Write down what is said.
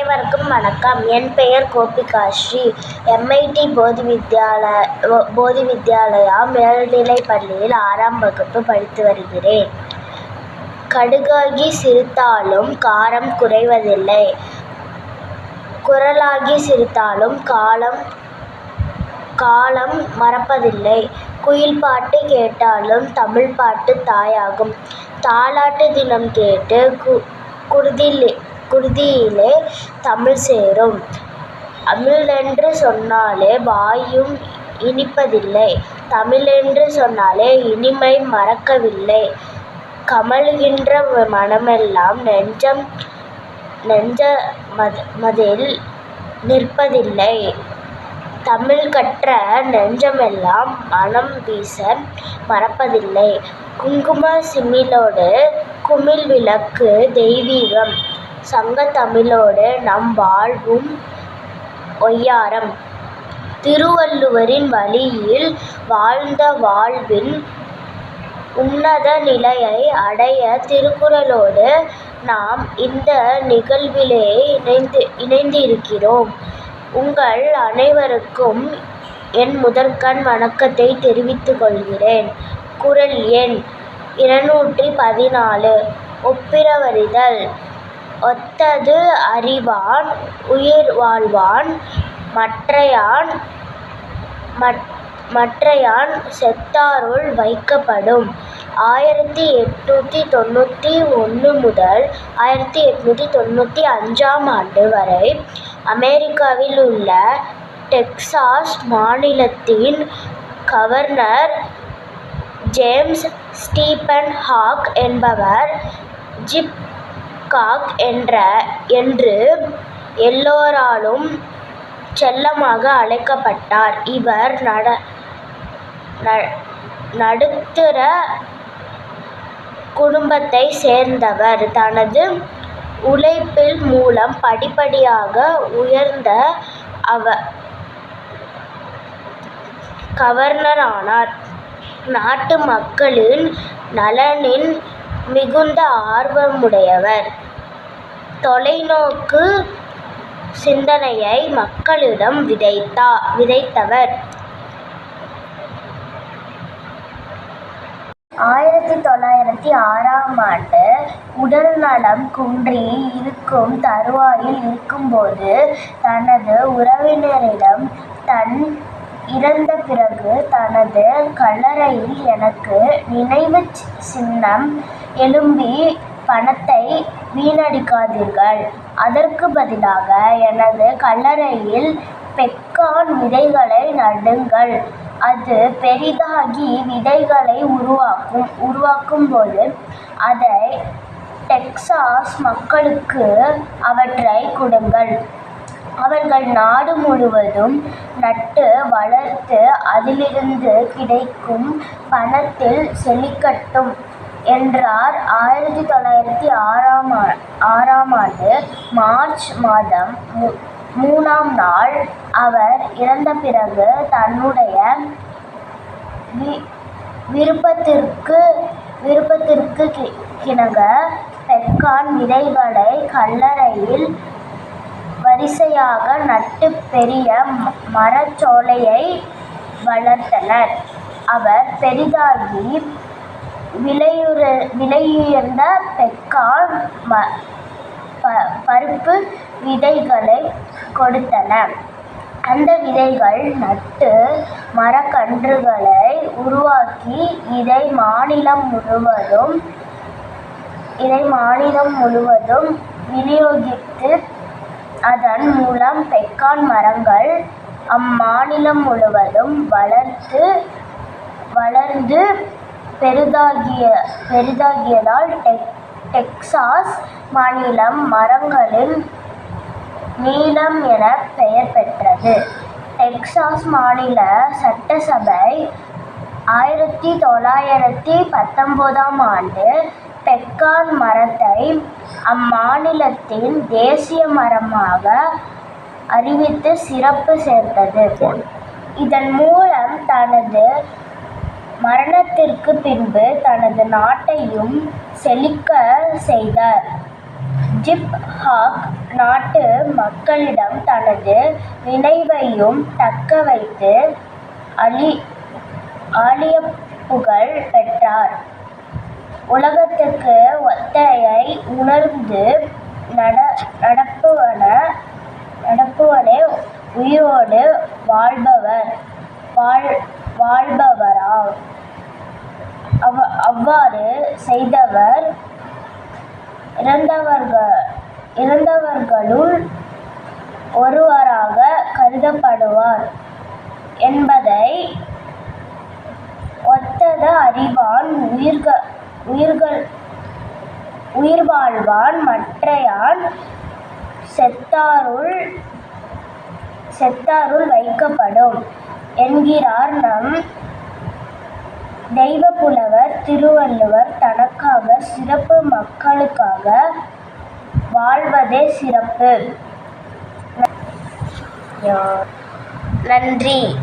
அனைவருக்கும் வணக்கம். என் பெயர் கோபிகாஸ்ரீ. எம்ஐடி போதி வித்யால போதி வித்யாலயா மேல்நிலை பள்ளியில் ஆறாம் வகுப்பு படித்து வருகிறேன். கடுகாகி சிரித்தாலும் காரம் குறைவதில்லை. குரலாகி சிரித்தாலும் காலம் காலம் மறப்பதில்லை. குயில் பாட்டு கேட்டாலும் தமிழ் பாட்டு தாயாகும். தாலாட்டு தினம் கேட்டு கு குருதிலே குருதியிலே தமிழ் சேரும். அமிழென்று சொன்னாலே வாயும் இனிப்பதில்லை. தமிழென்று சொன்னாலே இனிமை மறக்கவில்லை. கமழ்கின்ற மனமெல்லாம் நெஞ்சம் நெஞ்சமதில் நிற்பதில்லை. தமிழ் கற்ற நெஞ்சமெல்லாம் மணம் வீச மறப்பதில்லை. குங்கும சிமிலோடு குமிழ் விளக்கு தெய்வீகம். சங்கத்தமிழோடு நம் வாழ்வும் ஒய்யாரம். திருவள்ளுவரின் வழியில் வாழ்ந்த வாழ்வின் உன்னத நிலையை அடைய திருக்குறளோடு நாம் இந்த நிகழ்விலே இணைந்து இணைந்திருக்கிறோம். உங்கள் அனைவருக்கும் என் முதற்கண் வணக்கத்தை தெரிவித்துக் கொள்கிறேன். குறள் எண் இருநூற்றி பதினாலு. ஒப்பிரவறிதல் ஒத்தது அறிவான் உயிர் வாழ்வான் மற்றையான் மற்றையான் செத்தாருள் வைக்கப்படும். ஆயிரத்தி எட்நூற்றி தொண்ணூற்றி ஒன்று முதல் ஆயிரத்தி எட்நூற்றி தொண்ணூற்றி அஞ்சாம் ஆண்டு வரை அமெரிக்காவில் உள்ள டெக்சாஸ் மாநிலத்தின் கவர்னர் ஜேம்ஸ் ஸ்டீபன் ஹாக் என்பவர் ஜிப் காக் என்ற என்று எல்லோராலும் செல்லமாக அழைக்கப்பட்டார். இவர் நடுத்தர குடும்பத்தைச் சேர்ந்தவர். தனது உழைப்பின் மூலம் படிப்படியாக உயர்ந்த கவர்னரானார். நாட்டு மக்களின் நலனில் மிகுந்த ஆர்வமுடையவர். தொலைநோக்கு சிந்தனையை மக்களிடம் விதைத்தா விதைத்தவர். ஆயிரத்தி தொள்ளாயிரத்தி ஆறாம் ஆண்டு உடல் நலம் குன்றி இருக்கும் தருவாயில் இருக்கும்போது தனது உறவினரிடம் தன் இறந்த பிறகு தனது கல்லறையில் எனக்கு நினைவு சின்னம் எழும்பி பணத்தை வீணடிக்காதீர்கள். அதற்குப் பதிலாக எனது கல்லறையில் பெக்கான் விதைகளை நடுங்கள். அது பெரிதாகி விதைகளை உருவாக்கும் உருவாக்கும் போது அதை டெக்சாஸ் மக்களுக்கு அவற்றை கொடுங்கள். அவர்கள் நாடு முழுவதும் நட்டு வளர்த்து அதிலிருந்து கிடைக்கும் பணத்தில் செழிக்கட்டும் என்றார். ஆயிரத்தி தொள்ளாயிரத்தி ஆறாம் ஆறாம் ஆண்டு மார்ச் மாதம் மூணாம் நாள் அவர் இறந்த பிறகு தன்னுடைய விருப்பத்திற்கு விருப்பத்திற்கு கிணங்க பெக்கான் விதைகளை கல்லறையில் வரிசையாக நட்டு பெரிய மரச்சோலையை வளர்த்தனர். அவர் பெரிதாகி விலையுயர்ந்த பெக்கான் ம ப பருப்பு விதைகளை கொடுத்தன. அந்த விதைகள் நட்டு மரக்கன்றுகளை உருவாக்கி இதை மாநிலம் முழுவதும் இதை மாநிலம் முழுவதும் விநியோகித்து அதன் மூலம் பெக்கான் மரங்கள் அம்மாநிலம் முழுவதும் வளர்த்து வளர்ந்து பெரிதாகியதால் டெக்சாஸ் மாநிலம் மரங்களின் நிலம் எனப் பெயர் பெற்றது. டெக்சாஸ் மாநில சட்டசபை ஆயிரத்தி தொள்ளாயிரத்தி பத்தொன்பதாம் ஆண்டு பெக்கான் மரத்தை அம்மாநிலத்தின் தேசிய மரமாக அறிவித்து சிறப்பு சேர்த்தது. இதன் மூலம் தனது மரணத்திற்குப் பின்பு தனது நாட்டையும் செழிக்கச் செய்தார். ஜிப் ஹாக் நாட்டு மக்களிடம் தனது நினைவையும் தக்க வைத்து ஆழியப்புகழ் பெற்றார். உலகத்துக்கு ஒத்தையை உணர்ந்து நடப்பவனே உயிரோடு வாழ்பவர். வாழ்பவராவர். அவ்வாறு செய்தவர் இறந்தவர்கள் இறந்தவர்களுள் ஒருவராக கருதப்படுவார் என்பதை ஒத்தத அறிவான் உயிர்வாழ்வான் மற்றையான் செத்தாருள் செத்தாருள் வைக்கப்படும் என்கிறார் நம் தெய்வ புலவர் திருவள்ளுவர். தனக்காக சிறப்பு மக்களுக்காக வாழ்வதே சிறப்பு. நன்றி